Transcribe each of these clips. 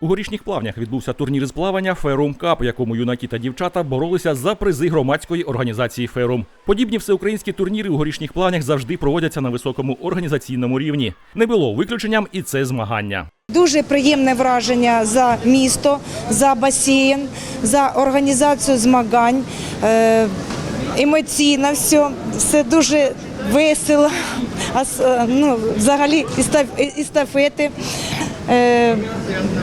У горішніх плавнях відбувся турнір з плавання Ферум Кап, якому юнаки та дівчата боролися за призи громадської організації Ферум. Подібні всеукраїнські турніри у горішніх плавнях завжди проводяться на високому організаційному рівні. Не було виключенням і це змагання. Дуже приємне враження за місто, за басейн, за організацію змагань. Е, Емоційно все, все дуже весело. Е, ну, взагалі. Е,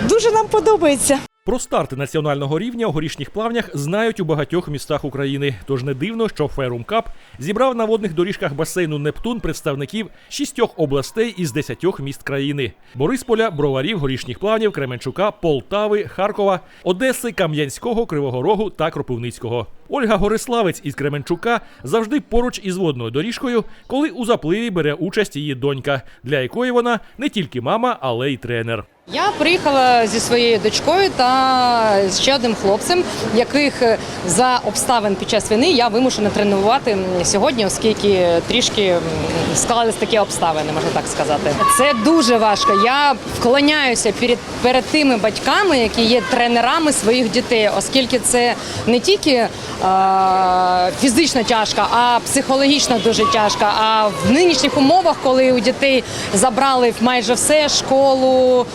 Дуже нам подобається. Про старти національного рівня у горішніх плавнях знають у багатьох містах України. Тож не дивно, що Ферум Кап зібрав на водних доріжках басейну Нептун представників шістьох областей із десятьох міст країни: Борисполя, Броварів, Горішніх плавнів, Кременчука, Полтави, Харкова, Одеси, Кам'янського, Кривого Рогу та Кропивницького. Ольга Гориславець із Кременчука завжди поруч із водною доріжкою, коли у запливі бере участь її донька, для якої вона не тільки мама, але й тренер. Я приїхала зі своєю дочкою та ще одним хлопцем, яких е, за обставин під час війни я вимушена тренувати сьогодні, оскільки трішки склались такі обставини, можна так сказати. Це дуже важко. Я вклоняюся перед, перед тими батьками, які є тренерами своїх дітей, оскільки це не тільки е, фізично тяжко, а психологічно дуже тяжко. А в нинішніх умовах, коли у дітей забрали майже все школу,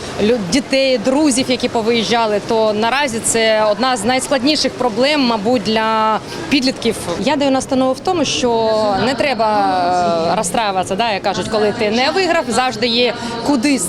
дітей, друзів, які повиїжджали, то наразі це одна з найскладніших проблем, мабуть, для підлітків. Я даю настанову в тому, що не треба розстраюватися, да, кажуть, коли ти не виграв, завжди є куди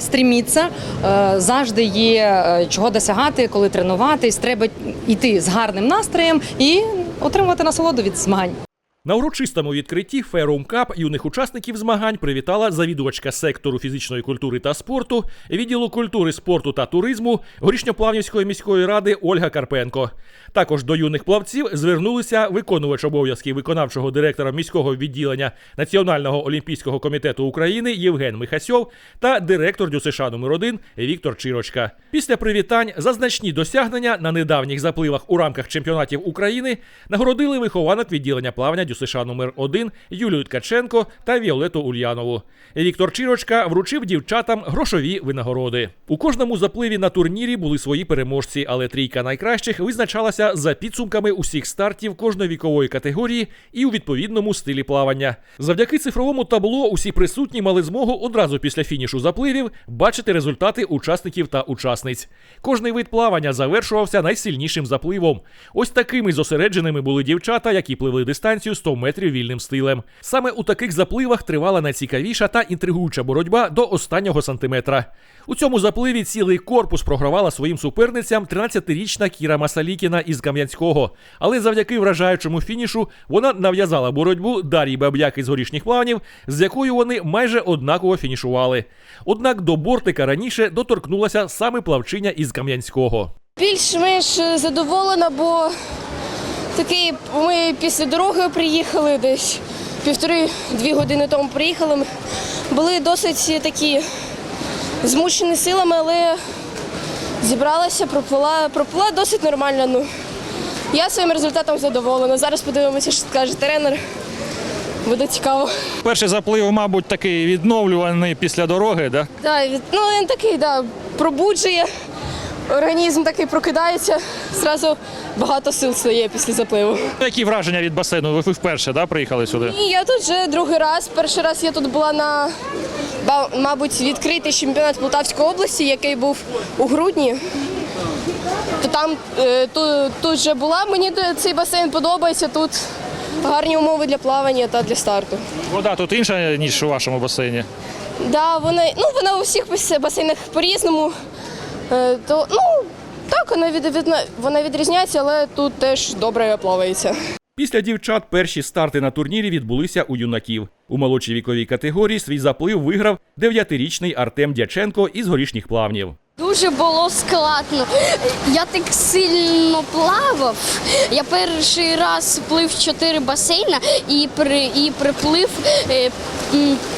стрімітися, е, завжди є е, чого досягати, коли тренуватись. Треба йти з гарним настроєм і отримувати насолоду від змагань. На урочистому відкритті Ферум Кап юних учасників змагань привітала завідувачка сектору фізичної культури та спорту, відділу культури, спорту та туризму Горішньоплавнівської міської ради Ольга Карпенко. Також до юних плавців звернулися виконувач обов'язків виконавчого директора міського відділення Національного олімпійського комітету України Євген Михасьов та директор ДЮСШ номер 1 Віктор Чирочка. Після привітань за значні досягнення на недавніх запливах у рамках чемпіонатів України нагородили вихованок відділення плавання ДЮСШ номер 1 Юлію Ткаченко та Віолету Ульянову. Віктор Чирочка вручив дівчатам грошові винагороди. У кожному запливі на турнірі були свої переможці, але трійка найкращих визначалася за підсумками усіх стартів кожної вікової категорії і у відповідному стилі плавання. Завдяки цифровому табло усі присутні мали змогу одразу після фінішу запливів бачити результати учасників та учасниць. Кожний вид плавання завершувався найсильнішим запливом. Ось такими зосередженими були дівчата, які пливли дистанцію 100 метрів вільним стилем. Саме у таких запливах тривала найцікавіша та інтригуюча боротьба до останнього сантиметра. У цьому запливі цілий корпус програвала своїм суперницям 13-річна Кіра Масалікіна із Кам'янського. Але завдяки вражаючому фінішу вона нав'язала боротьбу Дар'ї Баб'як із горішніх плавнів, з якою вони майже однаково фінішували. Однак до бортика раніше доторкнулася саме плавчиня із Кам'янського. Більш-менш задоволена, бо такий ми після дороги приїхали десь півтори-дві години тому приїхали. Були досить такі змучені силами, але зібралася, проплила, проплила досить нормально. Ну, я своїм результатом задоволена. Зараз подивимося, що скаже тренер. Буде цікаво. Перший заплив, мабуть, такий відновлюваний після дороги, да? Да, ну він такий, да, пробуджує. Організм такий прокидається, зразу багато сил стає після запливу. Які враження від басейну? Ви вперше да, приїхали сюди? І я тут вже другий раз. Перший раз я тут була на мабуть відкритий чемпіонат Полтавської області, який був у грудні. То там е, тут вже була. Мені цей басейн подобається. Тут гарні умови для плавання та для старту. Вода тут інша, ніж у вашому басейні. Да, вона, ну, вона у всіх басейнах по-різному. Е, то, ну, так, вона, від, від, вона відрізняється, але тут теж добре плавається. Після дівчат перші старти на турнірі відбулися у юнаків. У молодшій віковій категорії свій заплив виграв 9-річний Артем Дяченко із горішніх плавнів. Дуже було складно. Я так сильно плавав. Я перший раз плив чотири басейна і при і приплив е,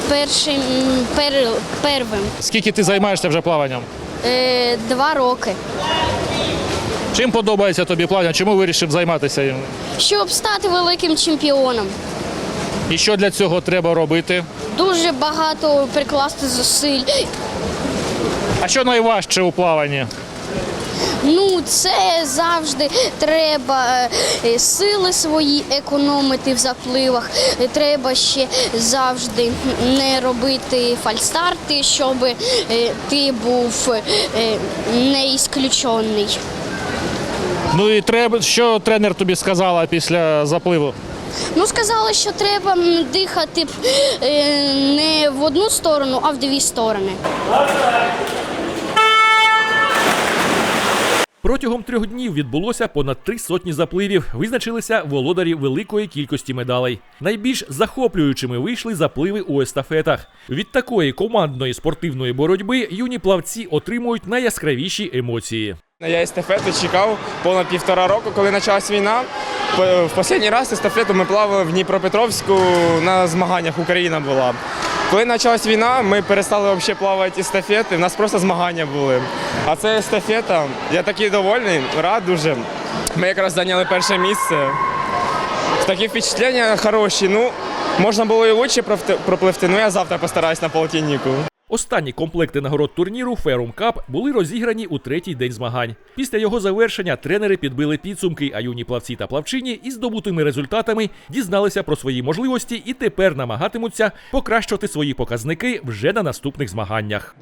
першим пер, первим. Скільки ти займаєшся вже плаванням? Е, два роки. Чим подобається тобі плавання? Чому вирішив займатися? їм? Щоб стати великим чемпіоном. І що для цього треба робити? Дуже багато прикласти зусиль. А що найважче у плаванні? Ну, це завжди треба е, сили свої економити в запливах. Треба ще завжди не робити фальстарти, щоб е, ти був е, не ісключений. Ну і треба, що тренер тобі сказала після запливу? Ну, сказали, що треба дихати не в одну сторону, а в дві сторони. Протягом трьох днів відбулося понад три сотні запливів. Визначилися володарі великої кількості медалей. Найбільш захоплюючими вийшли запливи у естафетах. Від такої командної спортивної боротьби юні плавці отримують найяскравіші емоції. Я естафету чекав понад півтора року, коли почалась війна. В останній раз естафету ми плавали в Дніпропетровську на змаганнях Україна була. Коли почалась війна, ми перестали взагалі плавати естафети, в нас просто змагання були. А це естафета, я такий довольний, рад дуже. Ми якраз зайняли перше місце. Такі впечатлення хороші. Ну, можна було і краще пропливти, але я завтра постараюсь на полтиннику. Останні комплекти нагород турніру Ферум Cup були розіграні у третій день змагань. Після його завершення тренери підбили підсумки, а юні плавці та плавчині із здобутими результатами дізналися про свої можливості і тепер намагатимуться покращувати свої показники вже на наступних змаганнях.